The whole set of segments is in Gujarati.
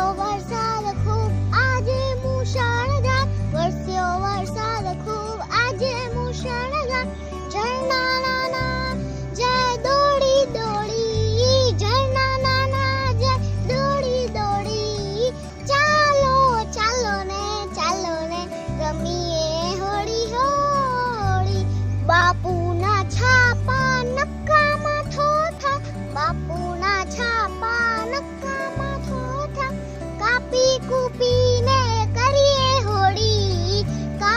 Hello, Marcelo.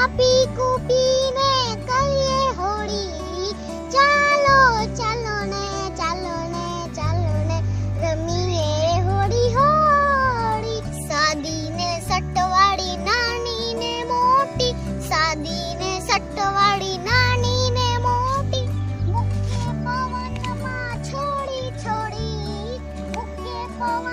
કાપી કૂપીને કહીએ હોળી, ચાલો ચાલો ને ચાલો ને ચાલો ને રમીએ હોળી હોળી. સાદી ને સટવાળી નાની ને મોટી સાદી ને સટવાળી નાની ને મોટી. મુખ્ય પવનમાં છોડી છોડી. મુખ્ય પવનમાં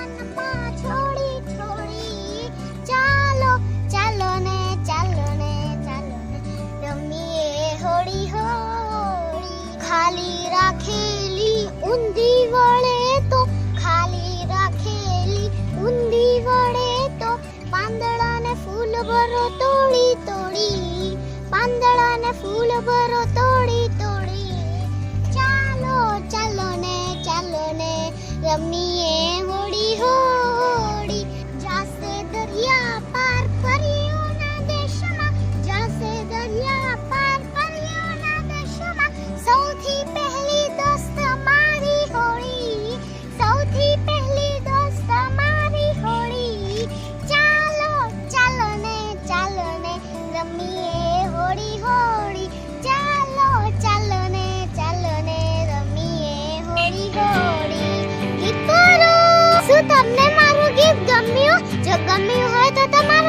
ખાલી રાખેલી ઊંધી વળે તો, ખાલી રાખેલી ઊંધી વળે તો, પાંદડાને ફૂલ ભરો તોડી તોડી, પાંદડાને ફૂલ ભરો તોડી તોડી. ચાલો ચાલો ને ચાલો ને, રમીએ હોળી હો. તમને મારું ગીત ગમ્યું? જો ગમ્યું હોય તો તમારે